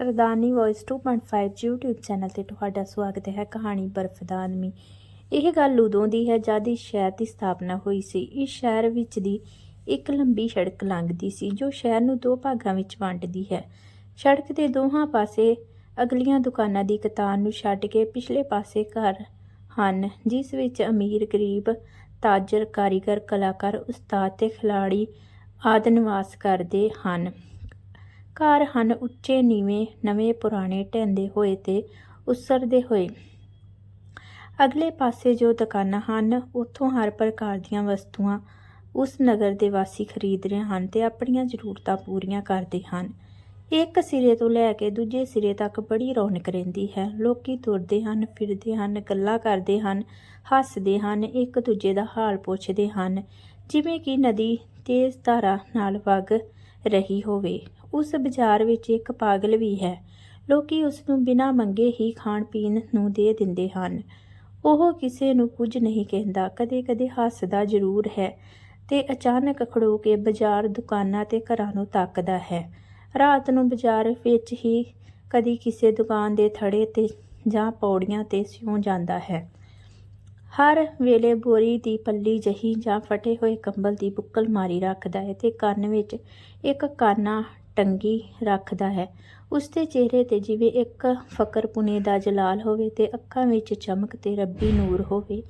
ਸਰਦਾਰਨੀ voice 2.5 YouTube channel ਤੇ ਤੁਹਾਡਾ ਸਵਾਗਤ ਹੈ ਕਹਾਣੀ ਬਰਫ਼ ਦਾ ਆਦਮੀ। ਇਹ ਗੱਲ ਉਦੋਂ ਦੀ ਹੈ ਜਦ ਇਸ ਸ਼ਹਿਰ ਦੀ ਸਥਾਪਨਾ ਹੋਈ ਸੀ। ਇਸ ਸ਼ਹਿਰ ਵਿੱਚ ਦੀ ਇੱਕ ਲੰਬੀ ਸੜਕ ਲੰਘਦੀ ਸੀ, ਜੋ ਸ਼ਹਿਰ ਨੂੰ ਦੋ ਭਾਗਾਂ ਵਿੱਚ ਵੰਡਦੀ ਹੈ। ਸੜਕ ਦੇ ਦੋਹਾਂ ਪਾਸੇ ਅਗਲੀਆਂ ਦੁਕਾਨਾਂ ਦੀ ਕਤਾਰ ਨੂੰ ਛੱਡ ਕੇ ਪਿਛਲੇ ਪਾਸੇ ਘਰ ਹਨ, ਜਿਸ ਵਿੱਚ ਅਮੀਰ, ਗਰੀਬ, ਤਾਜਰ, ਕਾਰੀਗਰ, ਕਲਾਕਾਰ, ਉਸਤਾਦ ਤੇ ਖਿਲਾੜੀ ਆਦਿ ਨਿਵਾਸ ਕਰਦੇ ਹਨ। ਘਰ ਹਨ ਉੱਚੇ, ਨੀਵੇਂ, ਨਵੇਂ, ਪੁਰਾਣੇ, ਢਹਿੰਦੇ ਹੋਏ ਤੇ ਉਸਰਦੇ ਹੋਏ। ਅਗਲੇ ਪਾਸੇ ਜੋ ਦੁਕਾਨਾਂ ਹਨ, ਉੱਥੋਂ ਹਰ ਪ੍ਰਕਾਰ ਦੀਆਂ ਵਸਤੂਆਂ ਉਸ ਨਗਰ ਦੇ ਵਾਸੀ ਖਰੀਦ ਰਹੇ ਹਨ ਤੇ ਆਪਣੀਆਂ ਜ਼ਰੂਰਤਾਂ ਪੂਰੀਆਂ ਕਰਦੇ ਹਨ। ਇੱਕ ਸਿਰੇ ਤੋਂ ਲੈ ਕੇ ਦੂਜੇ ਸਿਰੇ ਤੱਕ ਬੜੀ ਰੌਣਕ ਰਹਿੰਦੀ ਹੈ। ਲੋਕੀ ਤੁਰਦੇ ਹਨ, ਫਿਰਦੇ ਹਨ, ਗੱਲਾਂ ਕਰਦੇ ਹਨ, ਹੱਸਦੇ ਹਨ, ਇੱਕ ਦੂਜੇ ਦਾ ਹਾਲ ਪੁੱਛਦੇ ਹਨ, ਜਿਵੇਂ ਕਿ ਨਦੀ ਤੇਜ਼ ਧਾਰਾ ਨਾਲ ਵਗ ਰਹੀ ਹੋਵੇ। ਉਸ ਬਾਜ਼ਾਰ ਵਿੱਚ ਇੱਕ ਪਾਗਲ ਵੀ ਹੈ। ਲੋਕੀ ਉਸ ਨੂੰ ਬਿਨਾਂ ਮੰਗੇ ਹੀ ਖਾਣ ਪੀਣ ਨੂੰ ਦੇ ਦਿੰਦੇ ਹਨ। ਉਹ ਕਿਸੇ ਨੂੰ ਕੁਝ ਨਹੀਂ ਕਹਿੰਦਾ, ਕਦੇ-ਕਦੇ ਹੱਸਦਾ ਜ਼ਰੂਰ ਹੈ ਤੇ ਅਚਾਨਕ ਖੜੋ ਕੇ ਬਾਜ਼ਾਰ ਦੁਕਾਨਾਂ ਤੇ ਘਰਾਂ ਨੂੰ ਤੱਕਦਾ ਹੈ। ਰਾਤ ਨੂੰ ਬਾਜ਼ਾਰ ਵਿੱਚ ਹੀ ਕਦੀ ਕਿਸੇ ਦੁਕਾਨ ਦੇ ਥੜੇ ਤੇ ਜਾਂ ਪੌੜੀਆਂ ਤੇ ਸਿਉਂ ਜਾਂਦਾ ਹੈ। ਹਰ ਵੇਲੇ ਬੋਰੀ ਦੀ ਪੱਲੀ ਜਹੀ ਜਾਂ ਫਟੇ ਹੋਏ ਕੰਬਲ ਦੀ ਬੁੱਕਲ ਮਾਰੀ ਰੱਖਦਾ ਹੈ ਤੇ ਕੰਨ ਵਿੱਚ ਇੱਕ ਕਾਨਾ ਟੰਗੀ ਰੱਖਦਾ ਹੈ। ਉਸ ਦੇ ਚਿਹਰੇ ਤੇ ਜਿਵੇਂ ਇੱਕ ਫਕਰਪੁਣੇ ਦਾ ਜਲਾਲ ਹੋਵੇ ਤੇ ਅੱਖਾਂ ਵਿੱਚ ਚਮਕ ਤੇ ਰੱਬੀ ਨੂਰ ਹੋਵੇ,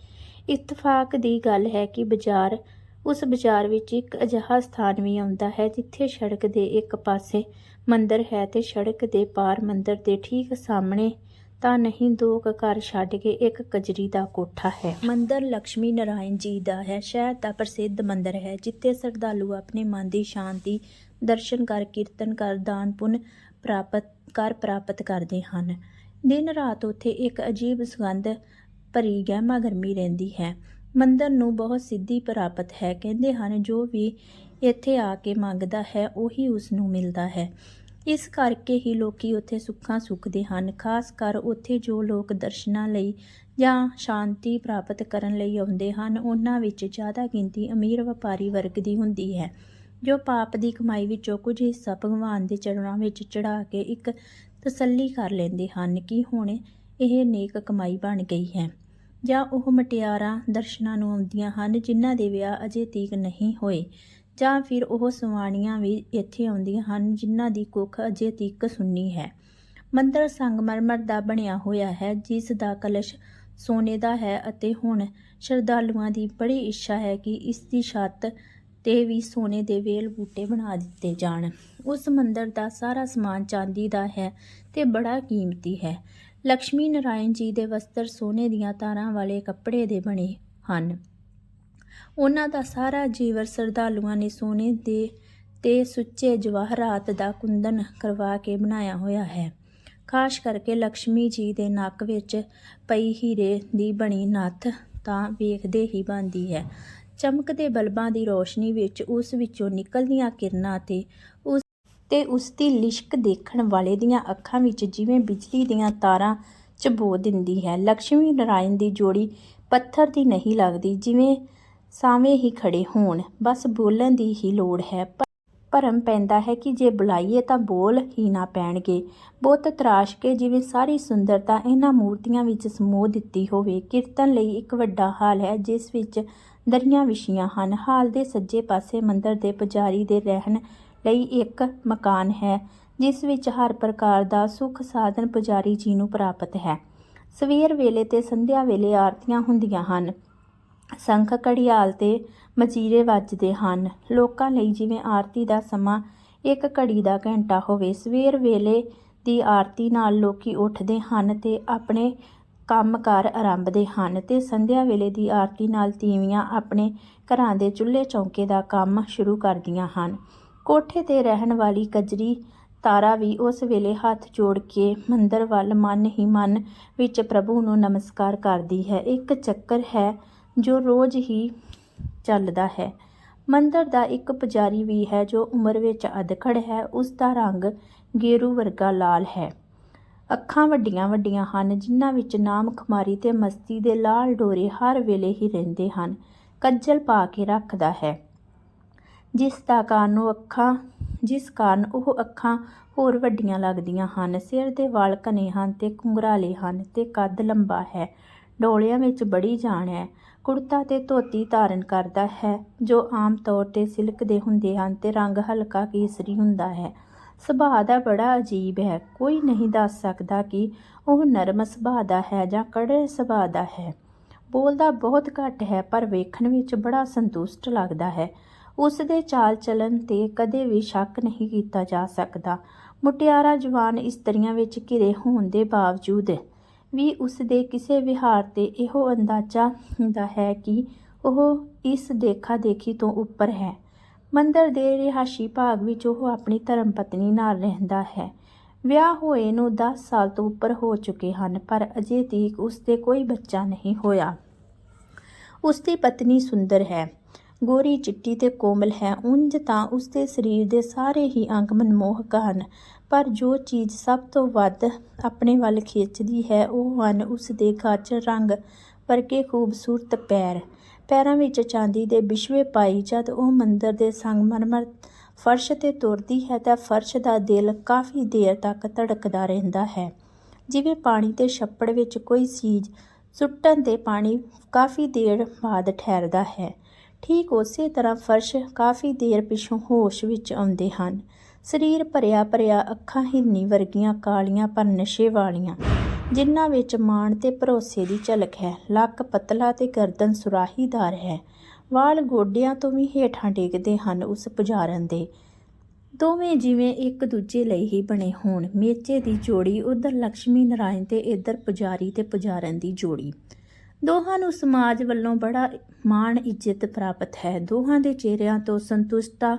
ਇਤਫਾਕ ਦੀ ਗੱਲ ਹੈ ਕਿ ਬਾਜ਼ਾਰ, ਉਸ ਬਾਜ਼ਾਰ ਵਿੱਚ ਇੱਕ ਅਜਿਹਾ ਸਥਾਨ ਵੀ ਆਉਂਦਾ ਹੈ ਜਿੱਥੇ ਸੜਕ ਦੇ ਇੱਕ ਪਾਸੇ ਮੰਦਰ ਹੈ ਤੇ ਸੜਕ ਦੇ ਪਾਰ ਮੰਦਰ ਦੇ ਠੀਕ ਸਾਹਮਣੇ ਤਾਂ ਨਹੀਂ ਦੋ ਕੁ ਘਰ ਛੱਡ ਕੇ ਇੱਕ ਕਜਰੀ ਦਾ ਕੋਠਾ ਹੈ। ਮੰਦਰ ਲక్ష్ਮੀ ਨਾਰਾਇਣ ਜੀ ਦਾ ਹੈ। ਸ਼ਹਿਰ ਦਾ ਪ੍ਰਸਿੱਧ ਮੰਦਰ ਹੈ, ਜਿੱਥੇ ਸ਼ਰਧਾਲੂ ਆਪਣੇ ਮਨ ਦੀ ਸ਼ਾਂਤੀ ਦਰਸ਼ਨ ਕਰ, ਕੀਰਤਨ ਕਰ, ਦਾਨ ਪੁੰਨ ਪ੍ਰਾਪਤ ਕਰ ਪ੍ਰਾਪਤ ਕਰਦੇ ਹਨ। ਦਿਨ ਰਾਤ ਉੱਥੇ ਇੱਕ ਅਜੀਬ ਸੁਗੰਧ ਭਰੀ ਗਹਿਮਾ ਗਰਮੀ ਰਹਿੰਦੀ ਹੈ। ਮੰਦਰ ਨੂੰ ਬਹੁਤ ਸਿੱਧੀ ਪ੍ਰਾਪਤ ਹੈ। ਕਹਿੰਦੇ ਹਨ, ਜੋ ਵੀ ਇੱਥੇ ਆ ਕੇ ਮੰਗਦਾ ਹੈ, ਉਹੀ ਉਸ ਨੂੰ ਮਿਲਦਾ ਹੈ। ਇਸ ਕਰਕੇ ਹੀ ਲੋਕੀ ਉੱਥੇ ਸੁੱਖਾਂ ਸੁੱਖਦੇ ਹਨ। ਖਾਸ ਕਰ ਉੱਥੇ ਜੋ ਲੋਕ ਦਰਸ਼ਨਾਂ ਲਈ ਜਾਂ ਸ਼ਾਂਤੀ ਪ੍ਰਾਪਤ ਕਰਨ ਲਈ ਆਉਂਦੇ ਹਨ, ਉਹਨਾਂ ਵਿੱਚ ਜ਼ਿਆਦਾ ਗਿਣਤੀ ਅਮੀਰ ਵਪਾਰੀ ਵਰਗ ਦੀ ਹੁੰਦੀ ਹੈ। ਜੋ ਪਾਪ ਦੀ ਕਮਾਈ ਵਿੱਚੋਂ ਕੁਝ ਹਿੱਸਾ ਭਗਵਾਨ ਦੇ ਚਰਨਾਂ ਵਿੱਚ ਚੜਾ ਕੇ ਇੱਕ ਤਸੱਲੀ ਕਰ ਲੈਂਦੇ ਹਨ ਕਿ ਹੁਣ ਇਹ ਨੇਕ ਕਮਾਈ ਬਣ ਗਈ ਹੈ। ਜਾਂ ਉਹ ਮਟਿਆਰਾਂ ਦਰਸ਼ਨਾਂ ਨੂੰ ਆਉਂਦੀਆਂ ਹਨ ਜਿਨ੍ਹਾਂ ਦੇ ਵਿਆਹ ਅਜੇ ਤੀਕ ਨਹੀਂ ਹੋਏ। ਜਾਂ ਫਿਰ ਉਹ ਸਵਾਣੀਆਂ ਵੀ ਇੱਥੇ ਆਉਂਦੀਆਂ ਹਨ ਜਿਨ੍ਹਾਂ ਦੀ ਕੁੱਖ ਅਜੇ ਤੀਕ ਸੁੰਨੀ ਹੈ। ਮੰਦਰ ਸੰਗਮਰਮਰ ਦਾ ਬਣਿਆ ਹੋਇਆ ਹੈ, ਜਿਸ ਦਾ ਕਲਸ਼ ਸੋਨੇ ਦਾ ਹੈ ਅਤੇ ਹੁਣ ਸ਼ਰਧਾਲੂਆਂ ਦੀ ਬੜੀ ਇੱਛਾ ਹੈ ਕਿ ਇਸ ਦੀ ਛੱਤ ਤੇ ਵੀ ਸੋਨੇ ਦੇ ਵੇਲ ਬੂਟੇ ਬਣਾ ਦਿੱਤੇ ਜਾਣ। ਉਸ ਮੰਦਰ ਦਾ ਸਾਰਾ ਸਮਾਨ ਚਾਂਦੀ ਦਾ ਹੈ ਤੇ ਬੜਾ ਕੀਮਤੀ ਹੈ। ਲక్ష్ਮੀ ਨਾਰਾਇਣ ਜੀ ਦੇ ਵਸਤਰ ਸੋਨੇ ਦੀਆਂ ਤਾਰਾਂ ਵਾਲੇ ਕੱਪੜੇ ਦੇ ਬਣੇ ਹਨ। ਉਹਨਾਂ ਦਾ ਸਾਰਾ ਜੀਵਰ ਸਰਦਾਲੂਆਂ ਨੇ ਸੋਨੇ ਦੇ ਤੇ ਸੁੱਚੇ ਜਵਾਹਰਾਤ ਦਾ ਕੁੰਦਨ ਕਰਵਾ ਕੇ ਬਣਾਇਆ ਹੋਇਆ ਹੈ। ਖਾਸ ਕਰਕੇ ਲక్ష్ਮੀ ਜੀ ਦੇ ਨੱਕ ਵਿੱਚ ਪਈ ਹੀਰੇ ਦੀ ਬਣੀ ਨੱਥ ਤਾਂ ਵੇਖਦੇ ਹੀ ਬੰਦੀ ਹੈ। ਚਮਕਦੇ ਬਲਬਾਂ ਦੀ ਰੋਸ਼ਨੀ ਵਿੱਚ ਉਸ ਵਿੱਚੋਂ ਨਿਕਲਦੀਆਂ ਕਿਰਨਾਂ ਤੇ ਉਸ ਤੇ ਉਸ ਦੀ ਲਿਸ਼ਕ ਦੇਖਣ ਵਾਲੇ ਦੀਆਂ ਅੱਖਾਂ ਵਿੱਚ ਜਿਵੇਂ ਬਿਜਲੀ ਦੀਆਂ ਤਾਰਾਂ ਚਬੋ ਦਿੰਦੀ ਹੈ। ਲక్ష్ਮੀ ਨਾਰਾਇਣ ਦੀ ਜੋੜੀ ਪੱਥਰ ਦੀ ਨਹੀਂ ਲੱਗਦੀ, ਜਿਵੇਂ ਸਾਵੇਂ ਹੀ ਖੜੇ ਹੋਣ। ਬਸ ਬੋਲਣ ਦੀ ਹੀ ਲੋੜ ਹੈ। ਭਰਮ ਪੈਂਦਾ ਹੈ ਕਿ ਜੇ ਬੁਲਾਈਏ ਤਾਂ ਬੋਲ ਹੀ ਨਾ ਪੈਣਗੇ। ਬਹੁਤ ਤਰਾਸ਼ ਕੇ ਜਿਵੇਂ ਸਾਰੀ ਸੁੰਦਰਤਾ ਇਹਨਾਂ ਮੂਰਤੀਆਂ ਵਿੱਚ ਸਮੋ ਦਿੱਤੀ ਹੋਵੇ। ਕੀਰਤਨ ਲਈ ਇੱਕ ਵੱਡਾ ਹਾਲ ਹੈ, ਜਿਸ ਵਿੱਚ ਦਰੀਆਂ ਵਿਛੀਆਂ ਹਨ। ਹਾਲ ਦੇ ਸੱਜੇ ਪਾਸੇ ਮੰਦਰ ਦੇ ਪੁਜਾਰੀ ਦੇ ਰਹਿਣ ਲਈ ਇੱਕ ਮਕਾਨ ਹੈ, ਜਿਸ ਵਿੱਚ ਹਰ ਪ੍ਰਕਾਰ ਦਾ ਸੁੱਖ ਸਾਧਨ ਪੁਜਾਰੀ ਜੀ ਨੂੰ ਪ੍ਰਾਪਤ ਹੈ। ਸਵੇਰ ਵੇਲੇ ਤੇ ਸੰਧਿਆ ਵੇਲੇ ਆਰਤੀਆਂ ਹੁੰਦੀਆਂ ਹਨ। ਸੰਖ ਘੜਿਆਲ ਤੇ ਮਜੀਰੇ ਵੱਜਦੇ ਹਨ। ਲੋਕਾਂ ਲਈ ਜਿਵੇਂ ਆਰਤੀ ਦਾ ਸਮਾਂ ਇੱਕ ਘੜੀ ਦਾ ਘੰਟਾ ਹੋਵੇ, ਸਵੇਰ ਵੇਲੇ ਦੀ ਆਰਤੀ ਨਾਲ ਲੋਕੀ ਉੱਠਦੇ ਹਨ ਤੇ ਆਪਣੇ ਕੰਮਕਾਰ ਆਰੰਭਦੇ ਹਨ ਤੇ ਸੰਧਿਆ ਵੇਲੇ ਦੀ ਆਰਤੀ ਨਾਲ ਤੀਵੀਆਂ ਆਪਣੇ ਘਰਾਂ ਦੇ ਚੁੱਲ੍ਹੇ ਚੌਂਕੇ ਦਾ ਕੰਮ ਸ਼ੁਰੂ ਕਰਦੀਆਂ ਹਨ। ਕੋਠੇ ਤੇ ਰਹਿਣ ਵਾਲੀ ਕਜਰੀ ਤਾਰਾ ਵੀ ਉਸ ਵੇਲੇ ਹੱਥ ਜੋੜ ਕੇ ਮੰਦਰ ਵੱਲ ਮਨ ਹੀ ਮਨ ਵਿੱਚ ਪ੍ਰਭੂ ਨੂੰ ਨਮਸਕਾਰ ਕਰਦੀ ਹੈ। ਇੱਕ ਚੱਕਰ ਹੈ ਜੋ ਰੋਜ਼ ਹੀ ਚੱਲਦਾ ਹੈ। ਮੰਦਰ ਦਾ ਇੱਕ ਪੁਜਾਰੀ ਵੀ ਹੈ ਜੋ ਉਮਰ ਵਿੱਚ ਅਧਖੜ ਹੈ ਉਸ ਦਾ ਰੰਗ ਗੇਰੂ ਵਰਗਾ ਲਾਲ ਹੈ। ਅੱਖਾਂ ਵੱਡੀਆਂ ਵੱਡੀਆਂ ਹਨ, ਜਿਨ੍ਹਾਂ ਵਿੱਚ ਨਾਮ ਖੁਮਾਰੀ ਤੇ ਮਸਤੀ ਦੇ ਲਾਲ ਡੋਰੇ ਹਰ ਵੇਲੇ ਹੀ ਰਹਿੰਦੇ ਹਨ, ਕੱਜਲ ਪਾ ਕੇ ਰੱਖਦਾ ਹੈ। ਜਿਸ ਦਾ ਕਾਰਨ ਉਹ ਅੱਖਾਂ, ਜਿਸ ਕਾਰਨ ਉਹ ਅੱਖਾਂ ਹੋਰ ਵੱਡੀਆਂ ਲੱਗਦੀਆਂ ਹਨ, ਸਿਰ ਦੇ ਵਾਲ ਘਣੇ ਹਨ ਤੇ ਘੁੰਗਰਾਲੇ ਹਨ ਤੇ ਕੱਦ ਲੰਬਾ ਹੈ, ਡੋਲਿਆਂ ਵਿੱਚ ਬੜੀ ਜਾਨ ਹੈ, ਕੁੜਤਾ ਤੇ ਧੋਤੀ ਧਾਰਨ ਕਰਦਾ ਹੈ, ਜੋ ਆਮ ਤੌਰ ਤੇ ਸਿਲਕ ਦੇ ਹੁੰਦੇ ਹਨ ਤੇ ਰੰਗ ਹਲਕਾ ਕੇਸਰੀ ਹੁੰਦਾ ਹੈ। ਸੁਭਾਅ ਦਾ ਬੜਾ ਅਜੀਬ ਹੈ। ਕੋਈ ਨਹੀਂ ਦੱਸ ਸਕਦਾ ਕਿ ਉਹ ਨਰਮ ਸੁਭਾਅ ਦਾ ਹੈ ਜਾਂ ਕੜੇ ਸੁਭਾਅ ਦਾ ਹੈ। ਬੋਲਦਾ ਬਹੁਤ ਘੱਟ ਹੈ, ਪਰ ਵੇਖਣ ਵਿੱਚ ਬੜਾ ਸੰਤੁਸ਼ਟ ਲੱਗਦਾ ਹੈ। ਉਸ ਦੇ ਚਾਲ ਚਲਨ ਤੇ ਕਦੇ ਵੀ ਸ਼ੱਕ ਨਹੀਂ ਕੀਤਾ ਜਾ ਸਕਦਾ। ਮੁਟਿਆਰਾ ਜਵਾਨ ਇਸਤਰੀਆਂ ਵਿੱਚ ਘਿਰੇ ਹੋਣ ਦੇ ਬਾਵਜੂਦ ਵੀ ਉਸ ਦੇ ਕਿਸੇ ਵਿਹਾਰ ਤੇ ਇਹੋ ਅੰਦਾਜ਼ਾ ਹੁੰਦਾ ਹੈ ਕਿ ਉਹ ਇਸ ਦੇਖਾ ਦੇਖੀ ਤੋਂ ਉੱਪਰ ਹੈ। ਮੰਦਰ ਦੇ ਰਿਹਾਸ਼ੀ ਭਾਗ ਵਿੱਚ ਉਹ ਆਪਣੀ ਧਰਮ ਪਤਨੀ ਨਾਲ ਰਹਿੰਦਾ ਹੈ। ਵਿਆਹ ਹੋਏ ਨੂੰ 10 ਸਾਲ ਤੋਂ ਉੱਪਰ ਹੋ ਚੁੱਕੇ ਹਨ, ਪਰ ਅਜੇ ਤੀਕ ਉਸ ਦੇ ਕੋਈ ਬੱਚਾ ਨਹੀਂ ਹੋਇਆ। ਉਸ ਦੀ ਪਤਨੀ ਸੁੰਦਰ ਹੈ। ਗੋਰੀ ਚਿੱਟੀ ਤੇ ਕੋਮਲ ਹੈ। ਉਂਝ ਤਾਂ ਉਸ ਦੇ ਸਰੀਰ ਦੇ ਸਾਰੇ ਹੀ ਅੰਗ ਮਨਮੋਹਕ ਹਨ, ਪਰ ਜੋ ਚੀਜ਼ ਸਭ ਤੋਂ ਵੱਧ ਆਪਣੇ ਵੱਲ ਖਿੱਚਦੀ ਹੈ, ਉਹ ਹਨ ਉਸ ਦੇ ਗਾਜਰ ਰੰਗ ਵਰਗੇ ਖੂਬਸੂਰਤ ਪੈਰ। ਪੈਰਾਂ ਵਿੱਚ ਚਾਂਦੀ ਦੇ ਬਿਸ਼ਵੇ ਪਾਈ, ਜਦ ਉਹ ਮੰਦਰ ਦੇ ਸੰਗਮਰਮਰ ਫਰਸ਼ ਤੇ ਤੁਰਦੀ ਹੈ ਤਾਂ ਫਰਸ਼ ਦਾ ਦਿਲ ਕਾਫੀ ਦੇਰ ਤੱਕ ਧੜਕਦਾ ਰਹਿੰਦਾ ਹੈ। ਜਿਵੇਂ ਪਾਣੀ ਤੇ ਛੱਪੜ ਵਿੱਚ ਕੋਈ ਚੀਜ਼ ਸੁੱਟਣ ਤੇ ਪਾਣੀ ਕਾਫੀ ਦੇਰ ਬਾਅਦ ਠਹਿਰਦਾ ਹੈ। ਠੀਕ ਉਸੇ ਤਰ੍ਹਾਂ ਫਰਸ਼ ਕਾਫੀ ਦੇਰ ਪਿਛੋਂ ਹੋਸ਼ ਵਿੱਚ ਆਉਂਦੇ ਹਨ। ਸਰੀਰ ਭਰਿਆ ਭਰਿਆ ਅੱਖਾਂ ਹਿਰਨੀ ਵਰਗੀਆਂ ਕਾਲੀਆਂ ਪਰ ਨਸ਼ੇ ਵਾਲੀਆਂ ਜਿਨ੍ਹਾਂ ਵਿੱਚ ਮਾਣ ਤੇ ਭਰੋਸੇ ਦੀ ਝਲਕ ਹੈ, ਲੱਕ ਪਤਲਾ ਤੇ ਗਰਦਨ ਸੁਰਾਹੀਦਾਰ ਹੈ। ਵਾਲ ਗੋਡਿਆਂ ਤੋਂ ਵੀ ਹੇਠਾਂ ਡਿੱਗਦੇ ਹਨ ਉਸ ਪੁਜਾਰਨ ਦੇ। ਦੋਵੇਂ ਜਿਵੇਂ ਇੱਕ ਦੂਜੇ ਲਈ ਹੀ ਬਣੇ ਹੋਣ। ਮੇਚੇ ਦੀ ਜੋੜੀ, ਉੱਧਰ ਲਕਸ਼ਮੀ ਨਾਰਾਇਣ ਤੇ ਇੱਧਰ ਪੁਜਾਰੀ ਤੇ ਪੁਜਾਰਨ ਦੀ ਜੋੜੀ। ਦੋਹਾਂ ਨੂੰ ਸਮਾਜ ਵੱਲੋਂ ਬੜਾ ਮਾਣ ਇੱਜ਼ਤ ਪ੍ਰਾਪਤ ਹੈ। ਦੋਹਾਂ ਦੇ ਚਿਹਰਿਆਂ ਤੋਂ ਸੰਤੁਸ਼ਟਤਾ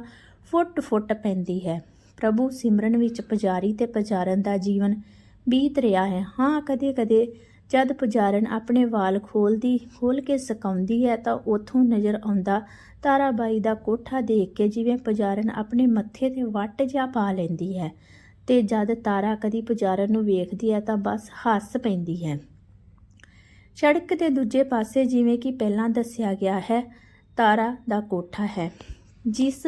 ਫੁੱਟ-ਫੁੱਟ ਪੈਂਦੀ ਹੈ। ਪ੍ਰਭੂ ਸਿਮਰਨ ਵਿੱਚ ਪੁਜਾਰੀ ਤੇ ਪੁਜਾਰਨ ਦਾ ਜੀਵਨ ਬੀਤ ਰਿਹਾ ਹੈ। ਹਾਂ, ਕਦੇ-ਕਦੇ ਜਦ ਪੁਜਾਰਨ ਆਪਣੇ ਵਾਲ ਖੋਲਦੀ, ਖੋਲ ਕੇ ਸਕਾਉਂਦੀ ਹੈ ਤਾਂ ਉਥੋਂ ਨਜ਼ਰ ਆਉਂਦਾ, ਤਾਰਾਬਾਈ ਦਾ ਕੋਠਾ ਦੇਖ ਕੇ ਜਿਵੇਂ ਪੁਜਾਰਨ ਆਪਣੇ ਮੱਥੇ ਤੇ ਵੱਟ ਜਾ ਪਾ ਲੈਂਦੀ ਹੈ ਤੇ ਜਦ ਤਾਰਾ ਕਦੀ ਪੁਜਾਰਨ ਨੂੰ ਵੇਖਦੀ ਹੈ ਤਾਂ ਬਸ ਹੱਸ ਪੈਂਦੀ ਹੈ। ਸੜਕ ਦੇ ਦੂਜੇ ਪਾਸੇ ਜਿਵੇਂ ਕਿ ਪਹਿਲਾਂ ਦੱਸਿਆ ਗਿਆ ਹੈ, ਤਾਰਾ ਦਾ ਕੋਠਾ ਹੈ, ਜਿਸ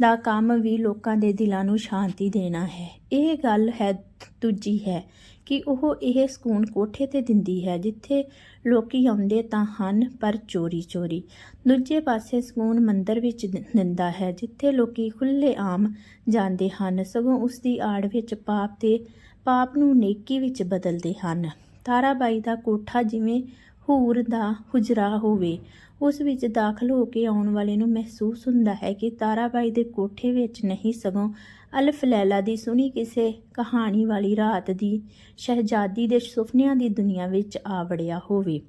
ਦਾ ਕੰਮ ਵੀ ਲੋਕਾਂ ਦੇ ਦਿਲਾਂ ਨੂੰ ਸ਼ਾਂਤੀ ਦੇਣਾ ਹੈ। ਇਹ ਗੱਲ ਹੈ ਦੂਜੀ ਹੈ ਕਿ ਉਹ ਇਹ ਸਕੂਨ ਕੋਠੇ ਤੇ ਦਿੰਦੀ ਹੈ, ਜਿੱਥੇ ਲੋਕੀ ਆਉਂਦੇ ਤਾਂ ਹਨ ਪਰ ਚੋਰੀ ਚੋਰੀ ਦੂਜੇ ਪਾਸੇ ਸਕੂਨ ਮੰਦਰ ਵਿੱਚ ਦਿੰਦਾ ਹੈ, ਜਿੱਥੇ ਲੋਕੀ ਖੁੱਲੇ ਆਮ ਜਾਂਦੇ ਹਨ, ਸਗੋਂ ਉਸ ਦੀ ਆੜ ਵਿੱਚ ਪਾਪ ਤੇ, ਪਾਪ ਨੂੰ ਨੇਕੀ ਵਿੱਚ ਬਦਲਦੇ ਹਨ। ਤਾਰਾਬਾਈ ਦਾ ਕੋਠਾ ਜਿਵੇਂ ਹੂਰ ਦਾ ਹੁਜਰਾ ਹੋਵੇ। ਉਸ ਵਿੱਚ ਦਾਖਲ ਹੋ ਕੇ ਆਉਣ ਵਾਲੇ ਨੂੰ ਮਹਿਸੂਸ ਹੁੰਦਾ ਹੈ ਕਿ ਤਾਰਾਬਾਈ ਦੇ ਕੋਠੇ ਵਿੱਚ ਨਹੀਂ ਸਗੋਂ ਅਲਫ ਲੈਲਾ ਦੀ ਸੁਣੀ ਕਿਸੇ ਕਹਾਣੀ ਵਾਲੀ ਰਾਤ ਦੀ ਸ਼ਹਿਜ਼ਾਦੀ ਦੇ ਸੁਪਨਿਆਂ ਦੀ ਦੁਨੀਆ ਵਿੱਚ ਆ ਵੜਿਆ ਹੋਵੇ।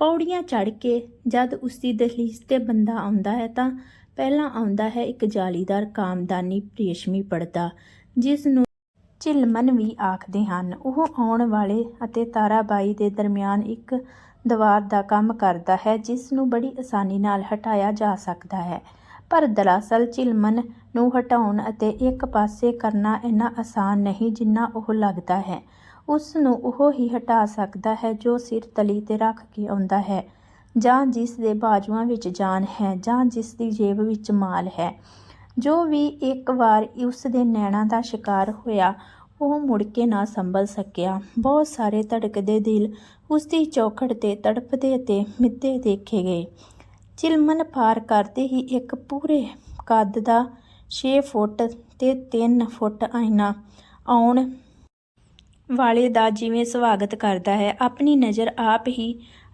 ਪੌੜੀਆਂ ਚੜ੍ਹ ਕੇ ਜਦ ਉਸ ਦੀ ਦਹਲੀਜ਼ ਤੇ ਬੰਦਾ ਆਉਂਦਾ ਹੈ ਤਾਂ ਪਹਿਲਾਂ ਆਉਂਦਾ ਹੈ ਇੱਕ ਜਾਲੀਦਾਰ ਕਾਮਦਾਨੀ ਰੇਸ਼ਮੀ ਪਰਦਾ, ਜਿਸ ਨੂੰ ਝਿਲਮਨ ਵੀ ਆਖਦੇ ਹਨ। ਉਹ ਆਉਣ ਵਾਲੇ ਅਤੇ ਤਾਰਾਬਾਈ ਦੇ ਦਰਮਿਆਨ ਇੱਕ ਦੀਵਾਰ ਦਾ ਕੰਮ ਕਰਦਾ ਹੈ, ਜਿਸ ਨੂੰ ਬੜੀ ਆਸਾਨੀ ਨਾਲ ਹਟਾਇਆ ਜਾ ਸਕਦਾ ਹੈ। ਪਰ ਦਰਅਸਲ ਝਿਲਮਨ ਨੂੰ ਹਟਾਉਣ ਅਤੇ ਇੱਕ ਪਾਸੇ ਕਰਨਾ ਇੰਨਾ ਆਸਾਨ ਨਹੀਂ ਜਿੰਨਾ ਉਹ ਲੱਗਦਾ ਹੈ। ਉਸ ਨੂੰ ਉਹ ਹੀ ਹਟਾ ਸਕਦਾ ਹੈ ਜੋ ਸਿਰ ਤਲੀ ਤੇ ਰੱਖ ਕੇ ਆਉਂਦਾ ਹੈ, ਜਾਂ ਜਿਸ ਦੇ ਬਾਜੂਆਂ ਵਿੱਚ ਜਾਨ ਹੈ, ਜਾਂ ਜਿਸ ਦੀ ਜੇਬ ਵਿੱਚ ਮਾਲ ਹੈ। ਜੋ ਵੀ ਇੱਕ ਵਾਰ ਉਸ ਦੇ ਨੈਣਾਂ ਦਾ ਸ਼ਿਕਾਰ ਹੋਇਆ, ਉਹ ਮੁੜ ਕੇ ਨਾ ਸੰਭਲ ਸਕਿਆ। ਬਹੁਤ ਸਾਰੇ ਧੜਕਦੇ ਦਿਲ ਉਸ ਦੀ ਚੌਖੜ ਤੇ ਤੜਪਦੇ ਤੇ ਮਿੱਦੇ ਦੇਖੇ ਗਏ। ਚਿਲਮਨ ਪਾਰ ਕਰਦੇ ਹੀ ਇੱਕ ਪੂਰੇ ਕੱਦ ਦਾ 6 ਫੁੱਟ ਤੇ 3 ਫੁੱਟ ਆਇਨਾ ਆਉਣ ਵਾਲੇ ਦਾ ਜਿਵੇਂ ਸਵਾਗਤ ਕਰਦਾ ਹੈ, ਆਪਣੀ ਨਜ਼ਰ ਆਪ ਹੀ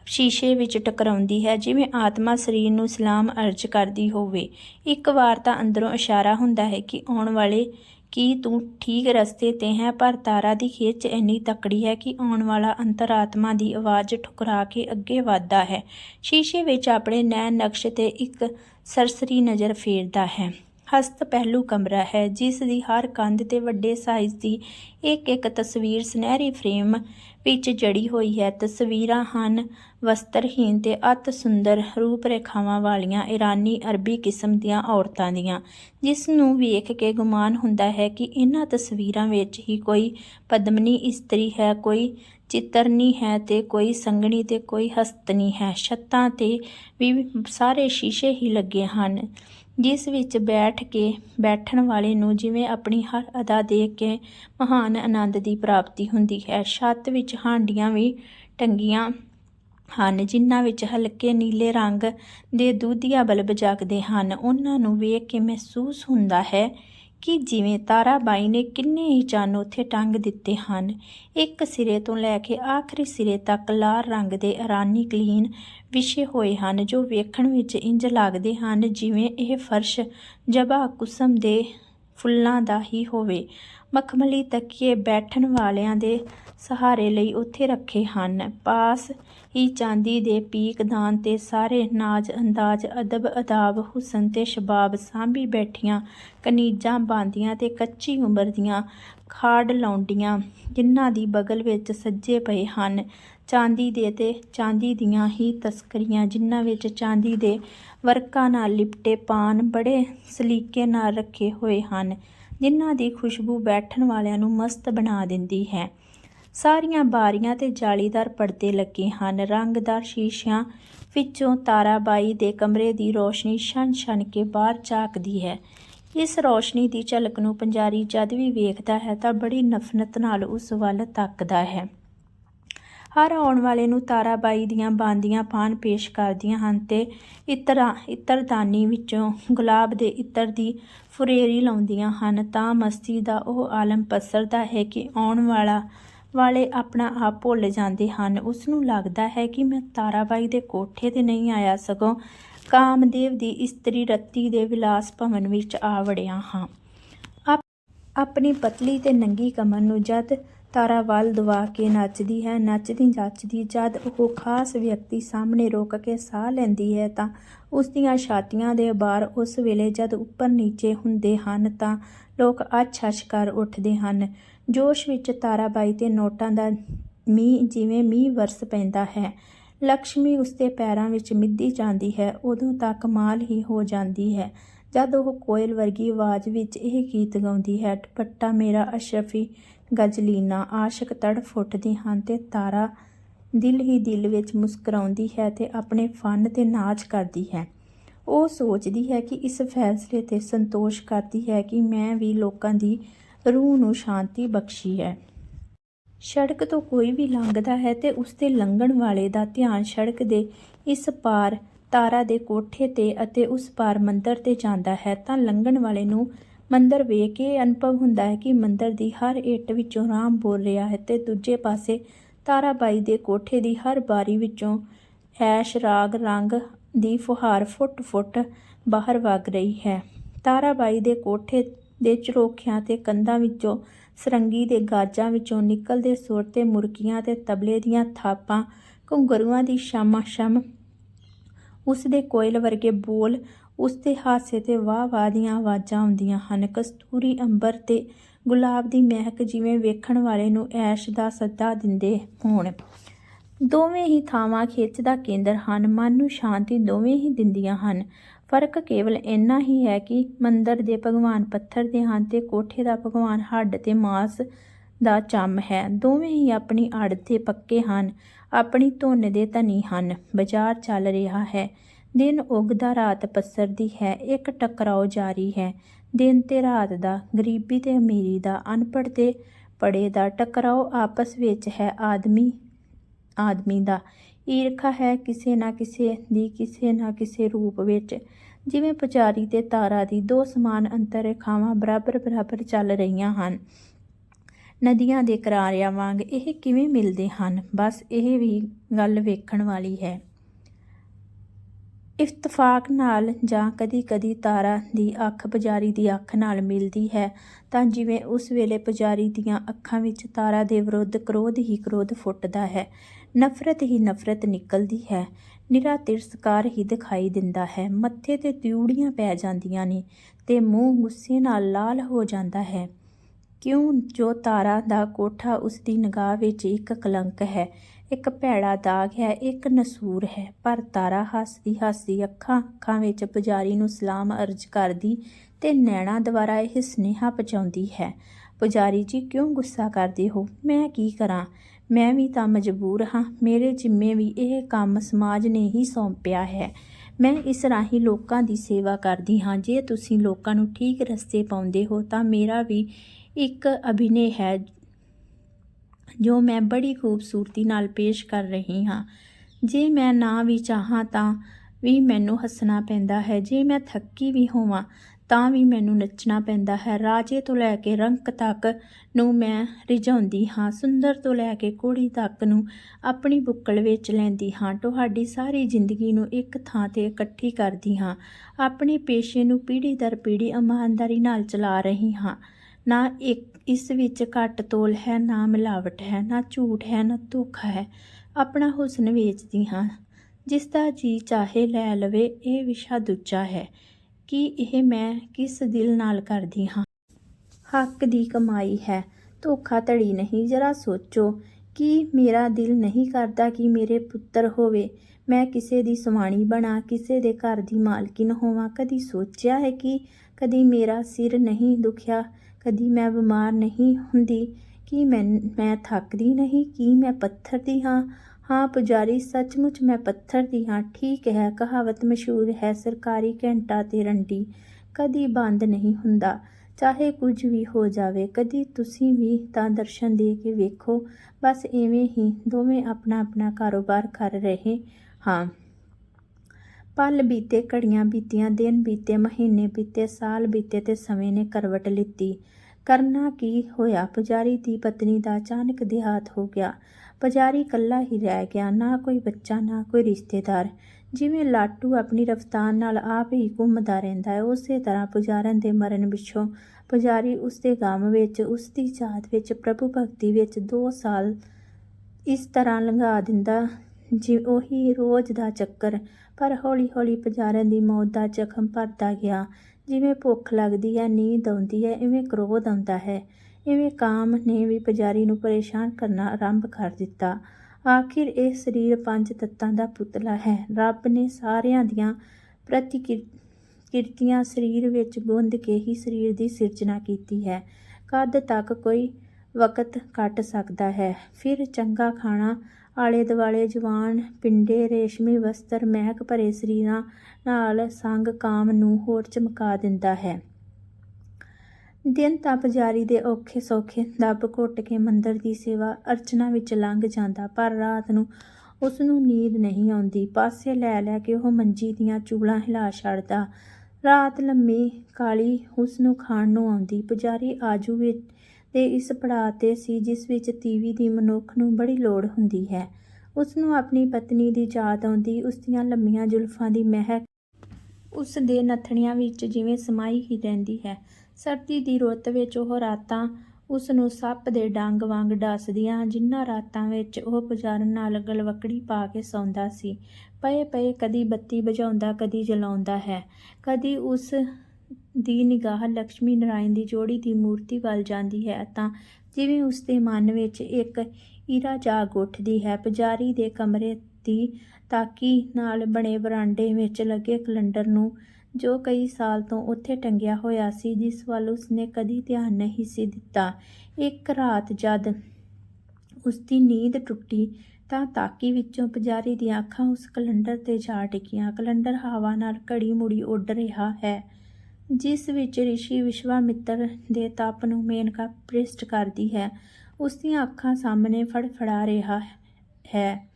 ਸ਼ੀਸ਼ੇ ਵਿੱਚ ਟਕਰਾਉਂਦੀ ਹੈ, ਜਿਵੇਂ ਆਤਮਾ ਸਰੀਰ ਨੂੰ ਸਲਾਮ ਅਰਜ਼ ਕਰਦੀ ਹੋਵੇ। ਇੱਕ ਵਾਰ ਤਾਂ ਅੰਦਰੋਂ ਇਸ਼ਾਰਾ ਹੁੰਦਾ ਹੈ ਕਿ ਆਉਣ ਵਾਲੇ ਕਿ ਤੂੰ ਠੀਕ ਰਸਤੇ ਤੇ ਹੈ, ਪਰ ਤਾਰਾ ਦੀ ਖਿੱਚ ਇੰਨੀ ਤਕੜੀ ਹੈ ਕਿ ਆਉਣ ਵਾਲਾ ਅੰਤਰਾਤਮਾ ਦੀ ਆਵਾਜ਼ ਠੁਕਰਾ ਕੇ ਅੱਗੇ ਵਧਦਾ ਹੈ। ਸ਼ੀਸ਼ੇ ਵਿੱਚ ਆਪਣੇ ਨੈਣ ਨਕਸ਼ ਤੇ ਇੱਕ ਸਰਸਰੀ ਨਜ਼ਰ ਫੇਰਦਾ ਹੈ। ਹਸਤ ਪਹਿਲੂ ਕਮਰਾ ਹੈ, ਜਿਸ ਦੀ ਹਰ ਕੰਧ ਤੇ ਵੱਡੇ ਸਾਈਜ਼ ਦੀ ਇੱਕ ਇੱਕ ਤਸਵੀਰ ਸੁਨਹਿਰੀ ਫਰੇਮ ਵਿੱਚ ਜੜੀ ਹੋਈ ਹੈ। ਤਸਵੀਰਾਂ ਹਨ ਵਸਤਰਹੀਨ ਤੇ ਅਤ ਸੁੰਦਰ ਰੂਪ ਰੇਖਾਵਾਂ ਵਾਲੀਆਂ ਇਰਾਨੀ ਅਰਬੀ ਕਿਸਮ ਦੀਆਂ ਔਰਤਾਂ ਦੀਆਂ, ਜਿਸ ਨੂੰ ਵੇਖ ਕੇ ਗੁਮਾਨ ਹੁੰਦਾ ਹੈ ਕਿ ਇਹਨਾਂ ਤਸਵੀਰਾਂ ਵਿੱਚ ਹੀ ਕੋਈ ਪਦਮਨੀ ਇਸਤਰੀ ਹੈ, ਕੋਈ ਚਿੱਤਰਨੀ ਹੈ ਤੇ ਕੋਈ ਸੰਗਣੀ ਤੇ ਕੋਈ ਹਸਤਨੀ ਹੈ। ਛੱਤਾਂ ਤੇ ਵੀ ਸਾਰੇ ਸ਼ੀਸ਼ੇ ਹੀ ਲੱਗੇ ਹਨ, ਜਿਸ ਵਿੱਚ ਬੈਠ ਕੇ ਬੈਠਣ ਵਾਲੇ ਨੂੰ ਜਿਵੇਂ ਆਪਣੀ ਹਰ ਅਦਾ ਦੇਖ ਕੇ ਮਹਾਨ ਆਨੰਦ ਦੀ ਪ੍ਰਾਪਤੀ ਹੁੰਦੀ ਹੈ। ਛੱਤ ਵਿੱਚ ਹਾਂਡੀਆਂ ਵੀ ਟੰਗੀਆਂ ਹਨ, ਜਿਨ੍ਹਾਂ ਵਿੱਚ ਹਲਕੇ ਨੀਲੇ ਰੰਗ ਦੇ ਦੁਧੀਆ ਬਲਬ ਜਗਦੇ ਹਨ। ਉਹਨਾਂ ਨੂੰ ਵੇਖ ਕੇ ਮਹਿਸੂਸ ਹੁੰਦਾ ਹੈ ਕਿ ਜਿਵੇਂ ਤਾਰਾਬਾਈ ਨੇ ਕਿੰਨੇ ਹੀ ਚੰਨ ਉੱਥੇ ਟੰਗ ਦਿੱਤੇ ਹਨ। ਇੱਕ ਸਿਰੇ ਤੋਂ ਲੈ ਕੇ ਆਖਰੀ ਸਿਰੇ ਤੱਕ ਲਾਲ ਰੰਗ ਦੇ ਅਰਾਨੀ ਕਲੀਨ ਵਿਛੇ ਹੋਏ ਹਨ, ਜੋ ਵੇਖਣ ਵਿੱਚ ਇੰਜ ਲੱਗਦੇ ਹਨ ਜਿਵੇਂ ਇਹ ਫਰਸ਼ ਜਬਾ ਕੁਸਮ ਦੇ ਫੁੱਲਾਂ ਦਾ ਹੀ ਹੋਵੇ। ਮਖਮਲੀ ਤਕੀਏ ਬੈਠਣ ਵਾਲਿਆਂ ਦੇ ਸਹਾਰੇ ਲਈ ਉੱਥੇ ਰੱਖੇ ਹਨ। ਪਾਸ ਹੀ ਚਾਂਦੀ ਦੇ ਪੀਕ ਦਾਨ ਤੇ ਸਾਰੇ ਨਾਜ਼ ਅੰਦਾਜ਼, ਅਦਬ, ਅਦਾਬ, ਹੁਸਨ ਤੇ ਸ਼ਬਾਬ ਸਾਂਭੀ ਬੈਠੀਆਂ, ਕਨੀਜ਼ਾਂ ਬਾਂਦੀਆਂ ਤੇ ਕੱਚੀ ਉਮਰ ਦੀਆਂ ਖਾੜ ਲਾਉਂਡੀਆਂ ਜਿਨ੍ਹਾਂ ਦੀ ਬਗਲ ਵਿੱਚ ਸੱਜੇ ਪਏ ਹਨ। ਚਾਂਦੀ ਦੇ ਤੇ ਚਾਂਦੀ ਦੀਆਂ ਹੀ ਤਸਕਰੀਆਂ, ਜਿਨ੍ਹਾਂ ਵਿੱਚ ਚਾਂਦੀ ਦੇ ਵਰਕਾਂ ਨਾਲ ਲਿਪਟੇ ਪਾਨ ਬੜੇ ਸਲੀਕੇ ਨਾਲ ਰੱਖੇ ਹੋਏ ਹਨ, ਜਿਨ੍ਹਾਂ ਦੀ ਖੁਸ਼ਬੂ ਬੈਠਣ ਵਾਲਿਆਂ ਨੂੰ ਮਸਤ ਬਣਾ ਦਿੰਦੀ ਹੈ। ਸਾਰੀਆਂ ਬਾਰੀਆਂ ਤੇ ਜਾਲੀਦਾਰ ਪਰਦੇ ਲੱਗੇ ਹਨ। ਰੰਗਦਾਰ ਸ਼ੀਸ਼ਿਆਂ ਵਿੱਚੋਂ ਤਾਰਾਬਾਈ ਦੇ ਕਮਰੇ ਦੀ ਰੋਸ਼ਨੀ ਛਣ ਛਣ ਕੇ ਬਾਹਰ ਝਾਕਦੀ ਹੈ। ਇਸ ਰੋਸ਼ਨੀ ਦੀ ਝਲਕ ਨੂੰ ਪੰਜਾਰੀ ਜਦ ਵੀ ਵੇਖਦਾ ਹੈ ਤਾਂ ਬੜੀ ਨਫ਼ਰਤ ਨਾਲ ਉਸ ਵੱਲ ਤੱਕਦਾ ਹੈ। ਹਰ ਆਉਣ ਵਾਲੇ ਨੂੰ ਤਾਰਾਬਾਈ ਦੀਆਂ ਬਾਂਦੀਆਂ ਪਾਨ ਪੇਸ਼ ਕਰਦੀਆਂ ਹਨ ਤੇ ਇਤਰਾਂ, ਇਤਰਦਾਨੀ ਵਿੱਚੋਂ ਗੁਲਾਬ ਦੇ ਇਤਰ ਦੀ ਫੁਰੇਰੀ ਲਾਉਂਦੀਆਂ ਹਨ। ਤਾਂ ਮਸਤੀ ਦਾ ਉਹ ਆਲਮ ਪਸਰਦਾ ਹੈ ਕਿ ਆਉਣ ਵਾਲਾ ਵਾਲੇ ਆਪਣਾ ਆਪ ਭੁੱਲ ਜਾਂਦੇ ਹਨ। ਉਸ ਨੂੰ ਲੱਗਦਾ ਹੈ ਕਿ ਮੈਂ ਤਾਰਾਬਾਈ ਦੇ ਕੋਠੇ ਤੇ ਨਹੀਂ ਆਇਆ ਸਗੋਂ ਕਾਮਦੇਵ ਦੀ ਇਸਤਰੀ ਰੱਤੀ ਦੇ ਵਿਲਾਸ ਭਵਨ ਵਿੱਚ ਆ ਵੜਿਆ ਹਾਂ। ਆਪਣੀ ਪਤਲੀ ਤੇ ਨੰਗੀ ਕਮਰ ਨੂੰ ਜਦ ਤਾਰਾ ਵੱਲ ਦਵਾ ਕੇ ਨੱਚਦੀ ਹੈ ਨੱਚਦੀ ਨੱਚਦੀ ਜਦ ਉਹ ਖਾਸ ਵਿਅਕਤੀ ਸਾਹਮਣੇ ਰੁਕ ਕੇ ਸਾਹ ਲੈਂਦੀ ਹੈ ਤਾਂ ਉਸ ਦੀਆਂ ਛਾਤੀਆਂ ਦੇ ਬਾਹਰ ਉਸ ਵੇਲੇ ਜਦ ਉੱਪਰ ਨੀਚੇ ਹੁੰਦੇ ਹਨ ਤਾਂ ਲੋਕ ਅੱਛ-ਅੱਛ ਕਰ ਉੱਠਦੇ ਹਨ। ਜੋਸ਼ ਵਿੱਚ ਤਾਰਾਬਾਈ ਤੇ ਨੋਟਾਂ ਦਾ ਮੀਂਹ ਜਿਵੇਂ ਮੀਂਹ ਵਰਸ ਪੈਂਦਾ ਹੈ। ਲక్ష్ਮੀ ਉਸਦੇ ਪੈਰਾਂ ਵਿੱਚ ਮਿੱਧੀ ਜਾਂਦੀ ਹੈ, ਉਦੋਂ ਤਾਂ ਕਮਾਲ ਹੀ ਹੋ ਜਾਂਦੀ ਹੈ। ਜਦ ਉਹ ਕੋਇਲ ਵਰਗੀ ਆਵਾਜ਼ ਵਿੱਚ ਇਹ ਗੀਤ ਗਾਉਂਦੀ ਹੈ, ਦੁਪੱਟਾ ਮੇਰਾ ਅਸ਼ਰਫੀ ਗਜਲੀਨਾ, ਆਸ਼ਿਕ ਤੜਫ ਉੱਠਦੇ ਹਨ ਤੇ ਤਾਰਾ ਦਿਲ ਹੀ ਦਿਲ ਵਿੱਚ ਮੁਸਕਰਾਉਂਦੀ ਹੈ ਤੇ ਆਪਣੇ ਫਨ ਤੇ ਨਾਚ ਕਰਦੀ ਹੈ। ਉਹ ਸੋਚਦੀ ਹੈ ਕਿ ਇਸ ਫੈਸਲੇ ਤੇ ਸੰਤੋਸ਼ ਕਰਦੀ ਹੈ ਕਿ ਮੈਂ ਵੀ ਲੋਕਾਂ ਦੀ ਰੂਹ ਨੂੰ ਸ਼ਾਂਤੀ ਬਖਸ਼ੀ ਹੈ। ਸੜਕ ਤੋਂ ਕੋਈ ਵੀ ਲੰਘਦਾ ਹੈ ਤੇ ਉਸ ਤੇ ਲੰਘਣ ਵਾਲੇ ਦਾ ਧਿਆਨ ਸੜਕ ਦੇ ਇਸ ਪਾਰ ਤਾਰਾ ਦੇ ਕੋਠੇ ਤੇ ਅਤੇ ਉਸ ਪਾਰ ਮੰਦਰ ਤੇ ਜਾਂਦਾ ਹੈ ਤਾਂ ਲੰਘਣ ਵਾਲੇ ਨੂੰ ਮੰਦਰ ਵੇਖ ਕੇ ਇਹ ਅਨੁਭਵ ਹੁੰਦਾ ਹੈ ਕਿ ਮੰਦਰ ਦੀ ਹਰ ਇੱਟ ਵਿੱਚੋਂ ਰਾਮ ਬੋਲ ਰਿਹਾ ਹੈ ਤੇ ਦੂਜੇ ਪਾਸੇ ਤਾਰਾਬਾਈ ਦੇ ਕੋਠੇ ਦੀ ਹਰ ਬਾਰੀ ਵਿੱਚੋਂ ਐਸ਼ ਰਾਗ ਰੰਗ ਦੀ ਫੁਹਾਰ ਫੁੱਟ-ਫੁੱਟ ਬਾਹਰ ਵਗ ਰਹੀ ਹੈ। ਤਾਰਾਬਾਈ ਦੇ ਕੋਠੇ ਦੇ ਝਰੋਖਿਆਂ ਤੇ ਕੰਧਾਂ ਵਿੱਚੋਂ, ਸਰੰਗੀ ਦੇ ਗਾਜਾਂ ਵਿੱਚੋਂ ਨਿਕਲਦੇ ਸੁਰ ਤੇ ਮੁਰਕੀਆਂ ਤੇ ਤਬਲੇ ਦੀਆਂ ਥਾਪਾਂ, ਘੁੰਗਰੂਆਂ ਦੀ ਸ਼ਾਮਾ-ਸ਼ਮ, ਉਸ ਦੇ ਕੋਇਲ ਵਰਗੇ ਬੋਲ, ਉਸ ਦੇ ਹਾਸੇ ਤੇ ਵਾਹ-ਵਾਹ ਦੀਆਂ ਆਵਾਜ਼ਾਂ ਆਉਂਦੀਆਂ ਹਨ। ਕਸਤੂਰੀ ਅੰਬਰ ਤੇ ਗੁਲਾਬ ਦੀ ਮਹਿਕ ਜਿਵੇਂ ਵੇਖਣ ਵਾਲੇ ਨੂੰ ਐਸ਼ ਦਾ ਸੱਦਾ ਦਿੰਦੇ ਹੋਣ। ਦੋਵੇਂ ਹੀ ਥਾਵਾਂ ਖਿੱਚ ਦਾ ਕੇਂਦਰ ਹਨ, ਮਨ ਨੂੰ ਸ਼ਾਂਤੀ ਦੋਵੇਂ ਹੀ ਦਿੰਦੀਆਂ ਹਨ। ਫ਼ਰਕ ਕੇਵਲ ਇੰਨਾ ਹੀ ਹੈ ਕਿ ਮੰਦਰ ਦੇ ਭਗਵਾਨ ਪੱਥਰ ਦੇ ਹਨ ਤੇ ਕੋਠੇ ਦਾ ਭਗਵਾਨ ਹੱਡ ਤੇ ਮਾਸ ਦਾ ਚੰਮ ਹੈ। ਦੋਵੇਂ ਹੀ ਆਪਣੀ ਅੜ ਤੇ ਪੱਕੇ ਹਨ, ਆਪਣੀ ਧੁੰਨ ਦੇ ਧਨੀ ਹਨ। ਬਾਜ਼ਾਰ ਚੱਲ ਰਿਹਾ ਹੈ। ਦਿਨ ਉਗਦਾ ਰਾਤ ਪਸਰਦੀ ਹੈ, ਇੱਕ ਟਕਰਾਓ ਜਾਰੀ ਹੈ। ਦਿਨ ਤੇ ਰਾਤ ਦਾ, ਗਰੀਬੀ ਤੇ ਅਮੀਰੀ ਦਾ, ਅਨਪੜ੍ਹ ਤੇ ਪੜੇ ਦਾ, ਟਕਰਾਓ ਆਪਸ ਵਿੱਚ ਹੈ ਆਦਮੀ ਆਦਮੀ ਦਾ। ਈਰਖਾ ਹੈ ਕਿਸੇ ਨਾ ਕਿਸੇ ਦੀ, ਕਿਸੇ ਨਾ ਕਿਸੇ ਰੂਪ ਵਿੱਚ। ਜਿਵੇਂ ਪੁਜਾਰੀ ਤੇ ਤਾਰਾ ਦੀ ਦੋ ਸਮਾਨ ਅੰਤਰ ਰੇਖਾਵਾਂ ਬਰਾਬਰ ਬਰਾਬਰ ਚੱਲ ਰਹੀਆਂ ਹਨ। ਨਦੀਆਂ ਦੇ ਕਿਨਾਰਿਆਂ ਵਾਂਗ ਇਹ ਕਿਵੇਂ ਮਿਲਦੇ ਹਨ? ਬਸ ਇਹ ਵੀ ਗੱਲ ਵੇਖਣ ਵਾਲੀ ਹੈ। ਇਤਫਾਕ ਨਾਲ ਜਾਂ ਕਦੀ-ਕਦੀ ਤਾਰਾ ਦੀ ਅੱਖ ਪੁਜਾਰੀ ਦੀ ਅੱਖ ਨਾਲ ਮਿਲਦੀ ਹੈ, ਤਾਂ ਜਿਵੇਂ ਉਸ ਵੇਲੇ ਪੁਜਾਰੀ ਦੀਆਂ ਅੱਖਾਂ ਵਿੱਚ ਤਾਰਾ ਦੇ ਵਿਰੁੱਧ ਕ੍ਰੋਧ ਹੀ ਕ੍ਰੋਧ ਫੁੱਟਦਾ ਹੈ, ਨਫ਼ਰਤ ਹੀ ਨਫ਼ਰਤ ਨਿਕਲਦੀ ਹੈ, ਨਿਰਾ ਤਿਰਸਕਾਰ ਹੀ ਦਿਖਾਈ ਦਿੰਦਾ ਹੈ, ਮੱਥੇ ਤੇ ਤਿਊੜੀਆਂ ਪੈ ਜਾਂਦੀਆਂ ਨੇ ਤੇ ਮੂੰਹ ਗੁੱਸੇ ਨਾਲ ਲਾਲ ਹੋ ਜਾਂਦਾ ਹੈ। ਕਿਉਂ ਜੋ ਤਾਰਾ ਦਾ ਕੋਠਾ ਉਸ ਦੀ ਨਿਗਾਹ ਵਿੱਚ ਇੱਕ ਕਲੰਕ ਹੈ ਇੱਕ ਭੈੜਾ ਦਾਗ ਹੈ, ਇੱਕ ਨਸੂਰ ਹੈ। ਪਰ ਤਾਰਾ ਹੱਸਦੀ ਹੱਸਦੀ ਅੱਖਾਂ ਅੱਖਾਂ ਵਿੱਚ ਪੁਜਾਰੀ ਨੂੰ ਸਲਾਮ ਅਰਜ਼ ਕਰਦੀ ਤੇ ਨੈਣਾ ਦੁਆਰਾ ਇਹ ਸੁਨੇਹਾ ਪਹੁੰਚਾਉਂਦੀ ਹੈ, ਪੁਜਾਰੀ ਜੀ, ਕਿਉਂ ਗੁੱਸਾ ਕਰਦੇ ਹੋ? ਮੈਂ ਕੀ ਕਰਾਂ? ਮੈਂ ਵੀ ਤਾਂ ਮਜਬੂਰ ਹਾਂ। ਮੇਰੇ ਜਿੰਮੇ ਵੀ ਇਹ ਕੰਮ ਸਮਾਜ ਨੇ ਹੀ ਸੌਂਪਿਆ ਹੈ। ਮੈਂ ਇਸ ਰਾਹੀਂ ਲੋਕਾਂ ਦੀ ਸੇਵਾ ਕਰਦੀ ਹਾਂ। ਜੇ ਤੁਸੀਂ ਲੋਕਾਂ ਨੂੰ ਠੀਕ ਰਸਤੇ ਪਾਉਂਦੇ ਹੋ ਤਾਂ ਮੇਰਾ ਵੀ ਇੱਕ ਅਭਿਨੈ ਹੈ ਜੋ ਮੈਂ ਬੜੀ ਖੂਬਸੂਰਤੀ ਨਾਲ ਪੇਸ਼ ਕਰ ਰਹੀ ਹਾਂ। ਜੇ ਮੈਂ ਨਾ ਵੀ ਚਾਹਾਂ ਤਾਂ ਵੀ ਮੈਨੂੰ ਹੱਸਣਾ ਪੈਂਦਾ ਹੈ। ਜੇ ਮੈਂ ਥੱਕੀ ਵੀ ਹੋਵਾਂ ਤਾਂ ਵੀ ਮੈਨੂੰ ਨੱਚਣਾ ਪੈਂਦਾ ਹੈ। ਰਾਜੇ ਤੋਂ ਲੈ ਕੇ ਰੰਕ ਤੱਕ ਨੂੰ ਮੈਂ ਰਿਝਾਉਂਦੀ ਹਾਂ। ਸੁੰਦਰ ਤੋਂ ਲੈ ਕੇ ਕੋੜੀ ਤੱਕ ਨੂੰ ਆਪਣੀ ਬੁੱਕਲ ਵਿੱਚ ਲੈਂਦੀ ਹਾਂ। ਤੁਹਾਡੀ ਸਾਰੀ ਜ਼ਿੰਦਗੀ ਨੂੰ ਇੱਕ ਥਾਂ ਤੇ ਇਕੱਠੀ ਕਰਦੀ ਹਾਂ। ਆਪਣੇ ਪੇਸ਼ੇ ਨੂੰ ਪੀੜ੍ਹੀ ਦਰ ਪੀੜ੍ਹੀ ਇਮਾਨਦਾਰੀ ਨਾਲ ਚਲਾ ਰਹੀ ਹਾਂ। ਨਾ ਇੱਕ ਇਸ ਵਿੱਚ ਘੱਟ ਤੋਲ ਹੈ, ਨਾ ਮਿਲਾਵਟ ਹੈ, ਨਾ ਝੂਠ ਹੈ, ਨਾ ਧੋਖਾ ਹੈ। ਆਪਣਾ ਹੁਸਨ ਵੇਚਦੀ ਹਾਂ। ਜਿਸ ਦਾ ਜੀ ਚਾਹੇ ਲੈ ਲਵੇ, ਇਹ ਵਿਸ਼ਾ ਦੂਜਾ ਹੈ ਕਿ ਇਹ ਮੈਂ ਕਿਸ ਦਿਲ ਨਾਲ ਕਰਦੀ ਹਾਂ। ਹੱਕ ਦੀ ਕਮਾਈ ਹੈ। ਧੋਖਾ ਧੜੀ ਨਹੀਂ। ਜਰਾ ਸੋਚੋ ਕਿ ਮੇਰਾ ਦਿਲ ਨਹੀਂ ਕਰਦਾ ਕਿ ਮੇਰੇ ਪੁੱਤਰ ਹੋਵੇ। ਮੈਂ ਕਿਸੇ ਦੀ ਸਵਾਣੀ ਬਣਾ, ਕਿਸੇ ਦੇ ਘਰ ਦੀ ਮਾਲਕਿਨ ਹੋਵਾਂ। ਕਦੀ ਸੋਚਿਆ ਹੈ ਕਿ ਕਦੀ ਮੇਰਾ ਸਿਰ ਨਹੀਂ ਦੁਖਿਆ। ਕਦੀ ਮੈਂ ਬਿਮਾਰ ਨਹੀਂ ਹੁੰਦੀ, ਕਿ ਮੈਂ ਮੈਂ ਥੱਕਦੀ ਨਹੀਂ, ਕਿ ਮੈਂ ਪੱਥਰ ਦੀ ਹਾਂ। ਹਾਂ ਪੁਜਾਰੀ, ਸੱਚਮੁੱਚ ਮੈਂ ਪੱਥਰ ਦੀ ਹਾਂ, ਠੀਕ ਹੈ, ਕਹਾਵਤ ਮਸ਼ਹੂਰ ਹੈ, ਸਰਕਾਰੀ ਘੰਟਾ ਤੇ ਰੰਡੀ, ਕਦੀ ਬੰਦ ਨਹੀਂ ਹੁੰਦਾ। ਚਾਹੇ ਕੁਝ ਵੀ ਹੋ ਜਾਵੇ, ਕਦੀ ਤੁਸੀਂ ਵੀ ਤਾਂ ਦਰਸ਼ਨ ਦੇ ਕੇ ਵੇਖੋ, ਬਸ ਐਵੇਂ ਹੀ ਦੋਵੇਂ ਆਪਣਾ ਆਪਣਾ ਕਾਰੋਬਾਰ ਕਰ ਰਹੇ ਹਾਂ। ਪਲ ਬੀਤੇ, ਘੜੀਆਂ ਬੀਤੀਆਂ, ਦਿਨ ਬੀਤੇ, ਮਹੀਨੇ ਬੀਤੇ, ਸਾਲ ਬੀਤੇ ਤੇ ਸਮੇਂ ਨੇ ਕਰਵਟ ਲਿੱਤੀ। ਕਰਨਾ ਕੀ ਹੋਇਆ? ਪੁਜਾਰੀ ਦੀ ਪਤਨੀ ਦਾ ਅਚਾਨਕ ਦੇਹਾਤ ਹੋ ਗਿਆ। ਪੁਜਾਰੀ ਇਕੱਲਾ ਹੀ ਰਹਿ ਗਿਆ, ਨਾ ਕੋਈ ਬੱਚਾ, ਨਾ ਕੋਈ ਰਿਸ਼ਤੇਦਾਰ। ਜਿਵੇਂ ਲਾਟੂ ਆਪਣੀ ਰਫਤਾਰ ਨਾਲ ਆਪ ਹੀ ਘੁੰਮਦਾ ਰਹਿੰਦਾ ਹੈ, ਉਸੇ ਤਰ੍ਹਾਂ ਪੁਜਾਰਨ ਦੇ ਮਰਨ ਪਿੱਛੋਂ ਪੁਜਾਰੀ ਉਸ ਦੇ ਗਮ ਵਿੱਚ, ਉਸ ਦੀ ਯਾਦ ਵਿੱਚ, ਪ੍ਰਭੂ ਭਗਤੀ ਵਿੱਚ 2 ਸਾਲ ਇਸ ਤਰ੍ਹਾਂ ਲੰਘਾ ਦਿੰਦਾ ਜੀ ਉਹੀ ਰੋਜ਼ ਦਾ ਚੱਕਰ। ਪਰ ਹੌਲੀ ਹੌਲੀ ਪੁਜਾਰਨ ਦੀ ਮੌਤ ਦਾ ਜ਼ਖਮ ਭਰਦਾ ਗਿਆ। ਜਿਵੇਂ ਭੁੱਖ ਲੱਗਦੀ ਹੈ, ਨੀਂਦ ਆਉਂਦੀ ਹੈ, ਇਵੇਂ ਕ੍ਰੋਧ ਆਉਂਦਾ ਹੈ। ਇਵੇਂ ਕਾਮ ਨੇ ਵੀ ਪੁਜਾਰੀ ਨੂੰ ਪਰੇਸ਼ਾਨ ਕਰਨਾ ਆਰੰਭ ਕਰ ਦਿੱਤਾ। ਆਖਿਰ ਇਹ ਸਰੀਰ ਪੰਜ ਤੱਤਾਂ ਦਾ ਪੁਤਲਾ ਹੈ। ਰੱਬ ਨੇ ਸਾਰਿਆਂ ਦੀਆਂ ਪ੍ਰਤੀਕਿਰਤੀਆਂ ਸਰੀਰ ਵਿੱਚ ਗੁੰਦ ਕੇ ਹੀ ਸਰੀਰ ਦੀ ਸਿਰਜਣਾ ਕੀਤੀ ਹੈ। ਕਦ ਤੱਕ ਕੋਈ ਵਕਤ ਕੱਟ ਸਕਦਾ ਹੈ। ਫਿਰ ਚੰਗਾ ਖਾਣਾ ਆਲੇ ਦੁਆਲੇ ਜਵਾਨ, ਪਿੰਡੇ, ਰੇਸ਼ਮੀ ਵਸਤਰ, ਮਹਿਕ ਭਰੇ ਸਰੀਰਾਂ ਨਾਲ ਸੰਗ ਕਾਮ ਨੂੰ ਹੋਰ ਚਮਕਾ ਦਿੰਦਾ ਹੈ। ਦਿਨ ਤਾਂ ਪੁਜਾਰੀ ਦੇ ਔਖੇ ਸੌਖੇ ਦੱਬ ਘੁੱਟ ਕੇ ਮੰਦਰ ਦੀ ਸੇਵਾ ਅਰਚਨਾ ਵਿੱਚ ਲੰਘ ਜਾਂਦਾ, ਪਰ ਰਾਤ ਨੂੰ ਉਸ ਨੂੰ ਨੀਂਦ ਨਹੀਂ ਆਉਂਦੀ। ਪਾਸੇ ਲੈ ਲੈ ਕੇ ਉਹ ਮੰਜੀ ਦੀਆਂ ਚੂਲਾਂ ਹਿਲਾ ਛੱਡਦਾ। ਰਾਤ ਲੰਮੀ ਕਾਲੀ ਉਸ ਨੂੰ ਖਾਣ ਨੂੰ ਆਉਂਦੀ। ਪੁਜਾਰੀ ਆਜੂ ਵਿੱਚ ਦੇ ਇਸ ਪੜਾਅ ਤੇ ਸੀ ਜਿਸ ਵਿੱਚ ਤੀਵੀ ਦੀ ਮਨੁੱਖ ਨੂੰ ਬੜੀ ਲੋੜ ਹੁੰਦੀ ਹੈ। ਉਸ ਨੂੰ ਆਪਣੀ ਪਤਨੀ ਦੀ ਯਾਦ ਆਉਂਦੀ ਉਸ ਦੀਆਂ ਲੰਮੀਆਂ ਜ਼ੁਲਫਾਂ ਦੀ ਮਹਿਕ ਉਸ ਦੇ ਨਥਣੀਆਂ ਵਿੱਚ ਜਿਵੇਂ ਸਮਾਈ ਹੀ ਰਹਿੰਦੀ ਹੈ। ਸਰਦੀ ਦੀ ਰੁੱਤ ਵਿੱਚ ਉਹ ਰਾਤਾਂ ਉਸ ਨੂੰ ਸੱਪ ਦੇ ਡੰਗ ਵਾਂਗ ਡਸਦੀਆਂ, ਜਿਨ੍ਹਾਂ ਰਾਤਾਂ ਵਿੱਚ ਉਹ ਪੁਜਾਰਨ ਨਾਲ ਗਲਵਕੜੀ ਪਾ ਕੇ ਸੌਂਦਾ ਸੀ। ਪਏ ਪਏ ਕਦੀ ਬੱਤੀ ਬੁਝਾਉਂਦਾ, ਕਦੀ ਜਲਾਉਂਦਾ ਹੈ। ਕਦੀ ਉਸ ਦੀ ਨਿਗਾਹ ਲక్ష్ਮੀ ਨਾਰਾਇਣ ਦੀ ਜੋੜੀ ਦੀ ਮੂਰਤੀ ਵੱਲ ਜਾਂਦੀ ਹੈ ਤਾਂ ਜਿਵੇਂ ਉਸ ਦੇ ਮਨ ਵਿੱਚ ਇੱਕ ਈਰਾ ਜਾਗ ਉੱਠਦੀ ਹੈ, ਪੁਜਾਰੀ ਦੇ ਕਮਰੇ ਦੀ ਤਾਕੀ ਨਾਲ ਬਣੇ ਬਰਾਂਡੇ ਵਿੱਚ ਲੱਗੇ ਕੈਲੰਡਰ ਨੂੰ ਜੋ ਕਈ ਸਾਲ ਤੋਂ ਉੱਥੇ ਟੰਗਿਆ ਹੋਇਆ ਸੀ, ਜਿਸ ਵੱਲ ਉਸਨੇ ਕਦੀ ਧਿਆਨ ਨਹੀਂ ਸੀ ਦਿੱਤਾ। ਇੱਕ ਰਾਤ ਜਦ ਉਸਦੀ ਨੀਂਦ ਟੁੱਟੀ ਤਾਂ ਤਾਕੀ ਵਿੱਚੋਂ ਪੁਜਾਰੀ ਦੀਆਂ ਅੱਖਾਂ ਉਸ ਕੈਲੰਡਰ ਤੇ ਜਾ ਟਿਕੀਆਂ ਕੈਲੰਡਰ ਹਵਾ ਨਾਲ ਘੜੀ ਮੁੜੀ ਉੱਡ ਰਿਹਾ ਹੈ। ਜਿਸ ਵਿੱਚ ਰਿਸ਼ੀ ਵਿਸ਼ਵਾਮਿੱਤਰ ਦੇ ਤਪ ਨੂੰ ਮੇਨਕਾ ਪ੍ਰਿਸ਼ਟ ਕਰਦੀ ਹੈ, ਉਸ ਦੀਆਂ ਅੱਖਾਂ ਸਾਹਮਣੇ ਫੜਫੜਾ ਰਿਹਾ ਹੈ।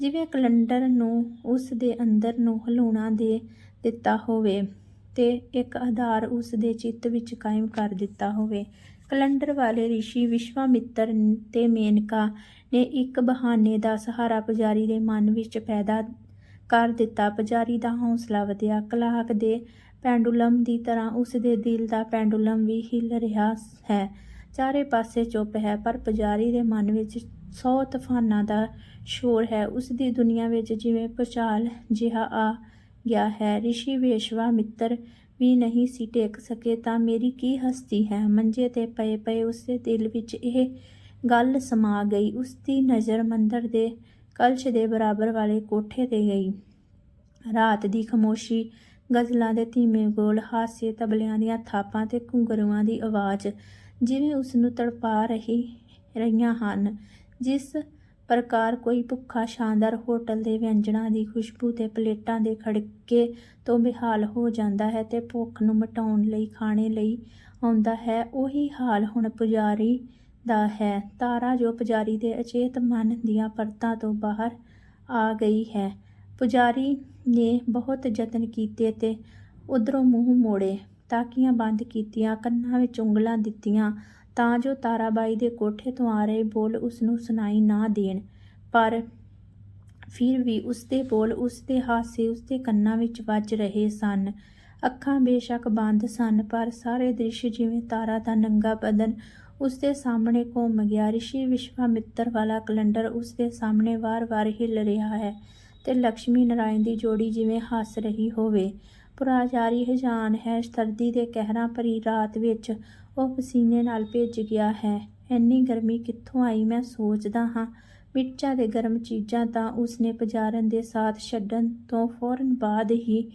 ਜਿਵੇਂ ਕੈਲੰਡਰ ਨੂੰ ਉਸ ਦੇ ਅੰਦਰ ਨੂੰ ਹਲੂਣਾ ਦੇ ਦਿੱਤਾ ਹੋਵੇ ਤੇ ਇੱਕ ਆਧਾਰ ਉਸ ਦੇ ਚਿੱਤ ਵਿੱਚ ਕਾਇਮ ਕਰ ਦਿੱਤਾ ਹੋਵੇ। ਕੈਲੰਡਰ ਵਾਲੇ ਰਿਸ਼ੀ ਵਿਸ਼ਵਾਮਿੱਤਰ ਤੇ ਮੇਨਕਾ ਨੇ ਇੱਕ ਬਹਾਨੇ ਦਾ ਸਹਾਰਾ ਪੁਜਾਰੀ ਦੇ ਮਨ ਵਿੱਚ ਪੈਦਾ ਕਰ ਦਿੱਤਾ। ਪੁਜਾਰੀ ਦਾ ਹੌਸਲਾ ਵਧਿਆ। ਕਲਾਕ ਦੇ ਪੈਂਡੂਲਮ ਦੀ ਤਰ੍ਹਾਂ ਉਸ ਦੇ ਦਿਲ ਦਾ ਪੈਂਡੂਲਮ ਵੀ ਹਿੱਲ ਰਿਹਾ ਹੈ। ਚਾਰੇ ਪਾਸੇ ਚੁੱਪ ਹੈ, ਪਰ ਪੁਜਾਰੀ ਦੇ ਮਨ ਵਿੱਚ ਸੌ ਤੂਫਾਨਾਂ ਦਾ ਸ਼ੋਰ ਹੈ। ਉਸ ਦੀ ਦੁਨੀਆ ਵਿੱਚ ਜਿਵੇਂ ਭੁਚਾਲ ਜਿਹਾ ਆ ਗਿਆ ਹੈ। ਰਿਸ਼ੀ ਵਿਸ਼ਵਾਮਿੱਤਰ ਵੀ ਨਹੀਂ ਸੀ ਟੇਕ ਸਕੇ, ਤਾਂ ਮੇਰੀ ਕੀ ਹਸਤੀ ਹੈ? ਮੰਜੇ ਤੇ ਪਏ ਪਏ ਉਸ ਦੇ ਦਿਲ ਵਿੱਚ ਇਹ ਗੱਲ ਸਮਾ ਗਈ। ਉਸ ਦੀ ਨਜ਼ਰ ਮੰਦਰ ਦੇ ਕਲਸ਼ ਦੇ ਬਰਾਬਰ ਵਾਲੇ ਕੋਠੇ ਤੇ ਗਈ। ਰਾਤ ਦੀ ਖਮੋਸ਼ੀ ਗਜ਼ਲਾਂ ਦੇ ਧੀਮੇ ਗੋਲ, ਹਾਸੇ ਤਬਲਿਆਂ ਦੀਆਂ ਥਾਪਾਂ ਤੇ ਘੁੰਗਰੂਆਂ ਦੀ ਆਵਾਜ਼ ਜਿਵੇਂ ਉਸ ਨੂੰ ਤੜਪਾ ਰਹੀ, ਰਹੀਆਂ ਹਨ। ਜਿਸ ਪ੍ਰਕਾਰ ਕੋਈ ਭੁੱਖਾ ਸ਼ਾਨਦਾਰ ਹੋਟਲ ਦੇ ਵਿਅੰਜਨਾਂ ਦੀ ਖੁਸ਼ਬੂ ਤੇ ਪਲੇਟਾਂ ਦੇ ਖੜਕੇ ਤੋਂ ਬੇਹਾਲ ਹੋ ਜਾਂਦਾ ਹੈ ਤੇ ਭੁੱਖ ਨੂੰ ਮਿਟਾਉਣ ਲਈ ਖਾਣੇ ਲਈ ਆਉਂਦਾ ਹੈ, ਉਹੀ ਹਾਲ ਹੁਣ ਪੁਜਾਰੀ ਦਾ ਹੈ। ਤਾਰਾ ਜੋ ਪੁਜਾਰੀ ਦੇ ਅਚੇਤ ਮਨ ਦੀਆਂ ਪਰਤਾਂ ਤੋਂ ਬਾਹਰ ਆ ਗਈ ਹੈ। ਪੁਜਾਰੀ ਨੇ ਬਹੁਤ ਯਤਨ ਕੀਤੇ ਤੇ ਉਧਰੋਂ ਮੂੰਹ ਮੋੜੇ ਤਾਕੀਆਂ ਬੰਦ ਕੀਤੀਆਂ, ਕੰਨਾਂ ਵਿੱਚ ਉਂਗਲਾਂ ਦਿੱਤੀਆਂ, ਤਾਂ ਜੋ ਤਾਰਾਬਾਈ ਦੇ ਕੋਠੇ ਤੋਂ ਆ ਰਹੇ ਬੋਲ ਉਸ ਨੂੰ ਸੁਣਾਈ ਨਾ ਦੇਣ। ਪਰ ਫਿਰ ਵੀ ਉਸ ਦੇ ਬੋਲ ਉਸ ਦੇ ਹਾਸੇ ਉਸ ਦੇ ਕੰਨਾਂ ਵਿੱਚ ਵੱਜ ਰਹੇ ਸਨ। ਅੱਖਾਂ ਬੇਸ਼ੱਕ ਬੰਦ ਸਨ, ਪਰ ਸਾਰੇ ਦ੍ਰਿਸ਼ ਜਿਵੇਂ ਤਾਰਾ ਦਾ ਨੰਗਾ ਬਦਨ ਉਸ ਦੇ ਸਾਹਮਣੇ ਘੁੰਮ ਗਿਆ। ਰਿਸ਼ੀ ਵਿਸ਼ਵਾਮਿੱਤਰ ਵਾਲਾ ਕੈਲੰਡਰ ਉਸ ਦੇ ਸਾਹਮਣੇ ਵਾਰ-ਵਾਰ ਹਿੱਲ ਰਿਹਾ ਹੈ। ਤੇ ਲక్ష్ਮੀ ਨਾਰਾਇਣ ਦੀ ਜੋੜੀ ਜਿਵੇਂ ਹੱਸ ਰਹੀ ਹੋਵੇ। ਪੁਰਾਜਾਰੀ ਹਜਾਨ ਹੈ ਸਰਦੀ ਦੇ ਕਹਿਰਾਂ ਭਰੀ ਰਾਤ ਵਿੱਚ ਉਹ ਪਸੀਨੇ ਨਾਲ ਭਿੱਜ ਗਿਆ ਹੈ। ਇੰਨੀ ਗਰਮੀ ਕਿੱਥੋਂ ਆਈ? ਮੈਂ ਸੋਚਦਾ ਹਾਂ। ਮਿਰਚਾਂ ਦੇ ਗਰਮ ਚੀਜ਼ਾਂ ਤਾਂ ਉਸਨੇ ਪਜਾਰਨ ਦੇ ਸਾਥ ਛੱਡਣ ਤੋਂ ਫੌਰਨ ਬਾਅਦ ਹੀ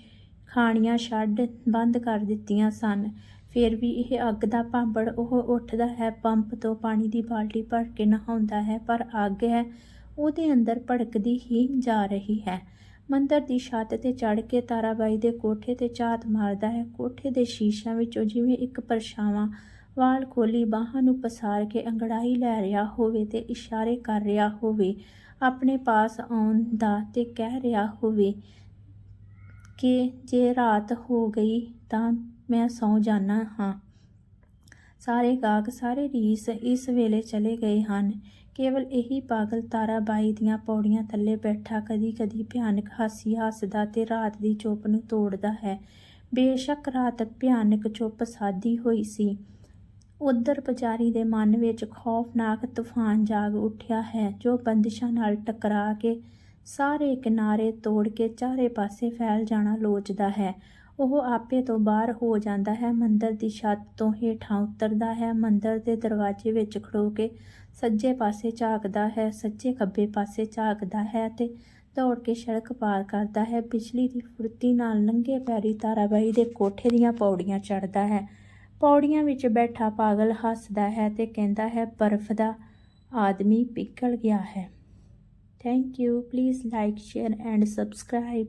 ਖਾਣੀਆਂ ਛੱਡ ਬੰਦ ਕਰ ਦਿੱਤੀਆਂ ਸਨ। ਫਿਰ ਵੀ ਇਹ ਅੱਗ ਦਾ ਭਾਂਬੜ ਉਹ ਉੱਠਦਾ ਹੈ, ਪੰਪ ਤੋਂ ਪਾਣੀ ਦੀ ਬਾਲਟੀ ਭਰ ਕੇ ਨਹਾਉਂਦਾ ਹੈ, ਪਰ ਅੱਗ ਹੈ ਉਹਦੇ ਅੰਦਰ ਭੜਕਦੀ ਹੀ ਜਾ ਰਹੀ ਹੈ। ਮੰਦਰ ਦੀ ਛੱਤ ਤੇ ਚੜ ਕੇ ਤਾਰਾਬਾਈ ਦੇ ਕੋਠੇ ਤੇ ਝਾਤ ਮਾਰਦਾ ਹੈ। ਕੋਠੇ ਦੇ ਸ਼ੀਸ਼ਿਆਂ ਵਿੱਚੋਂ ਜਿਵੇਂ ਇੱਕ ਪਰਛਾਵਾਂ ਵਾਲ ਖੋਲੀ ਬਾਹਾਂ ਨੂੰ ਪਸਾਰ ਕੇ ਅੰਗੜਾਈ ਲੈ ਰਿਹਾ ਹੋਵੇ ਤੇ ਇਸ਼ਾਰੇ ਕਰ ਰਿਹਾ ਹੋਵੇ, ਆਪਣੇ ਪਾਸ ਆਉਣ ਦਾ ਤੇ ਕਹਿ ਰਿਹਾ ਹੋਵੇ ਕਿ ਜੇ ਰਾਤ ਹੋ ਗਈ ਤਾਂ ਮੈਂ ਸੌ ਜਾਣਾ ਹਾਂ। ਸਾਰੇ ਗਾਹਕ, ਸਾਰੇ ਰੀਸ ਇਸ ਵੇਲੇ ਚਲੇ ਗਏ ਹਨ। ਕੇਵਲ ਇਹੀ ਪਾਗਲ ਤਾਰਾਬਾਈ ਦੀਆਂ ਪੌੜੀਆਂ ਥੱਲੇ ਬੈਠਾ ਕਦੀ-ਕਦੀ ਭਿਆਨਕ ਹਾਸੀ ਹੱਸਦਾ ਤੇ ਰਾਤ ਦੀ ਚੁੱਪ ਨੂੰ ਤੋੜਦਾ ਹੈ। ਬੇਸ਼ੱਕ ਰਾਤ ਭਿਆਨਕ ਚੁੱਪ ਸਾਦੀ ਹੋਈ ਸੀ। ਉਧਰ ਪੁਜਾਰੀ ਦੇ ਮਨ ਵਿੱਚ ਖੌਫਨਾਕ ਤੂਫਾਨ ਜਾਗ ਉੱਠਿਆ ਹੈ, ਜੋ ਬੰਦਿਸ਼ਾਂ ਨਾਲ ਟਕਰਾ ਕੇ ਸਾਰੇ ਕਿਨਾਰੇ ਤੋੜ ਕੇ ਚਾਰੇ ਪਾਸੇ ਫੈਲ ਜਾਣਾ ਲੋਚਦਾ ਹੈ। ਉਹ ਆਪੇ ਤੋਂ ਬਾਹਰ ਹੋ ਜਾਂਦਾ ਹੈ, ਮੰਦਰ ਦੀ ਛੱਤ ਤੋਂ ਹੇਠਾਂ ਉਤਰਦਾ ਹੈ, ਮੰਦਰ ਦੇ ਦਰਵਾਜ਼ੇ ਵਿੱਚ ਖੜੋ ਕੇ ਸੱਜੇ ਪਾਸੇ ਝਾਕਦਾ ਹੈ, ਸੱਜੇ ਖੱਬੇ ਪਾਸੇ ਝਾਕਦਾ ਹੈ ਤੇ ਦੌੜ ਕੇ ਸੜਕ ਪਾਰ ਕਰਦਾ ਹੈ। ਬਿਜਲੀ ਦੀ ਫੁਰਤੀ ਨਾਲ ਨੰਗੇ ਪੈਰੀ ਤਾਰਾਬਾਈ ਦੇ ਕੋਠੇ ਦੀਆਂ ਪੌੜੀਆਂ ਚੜ੍ਹਦਾ ਹੈ। ਪੌੜੀਆਂ ਵਿੱਚ ਬੈਠਾ ਪਾਗਲ ਹੱਸਦਾ ਹੈ ਤੇ ਕਹਿੰਦਾ ਹੈ, ਬਰਫ਼ ਦਾ ਆਦਮੀ ਪਿਘਲ ਗਿਆ ਹੈ। Thank you please like share and subscribe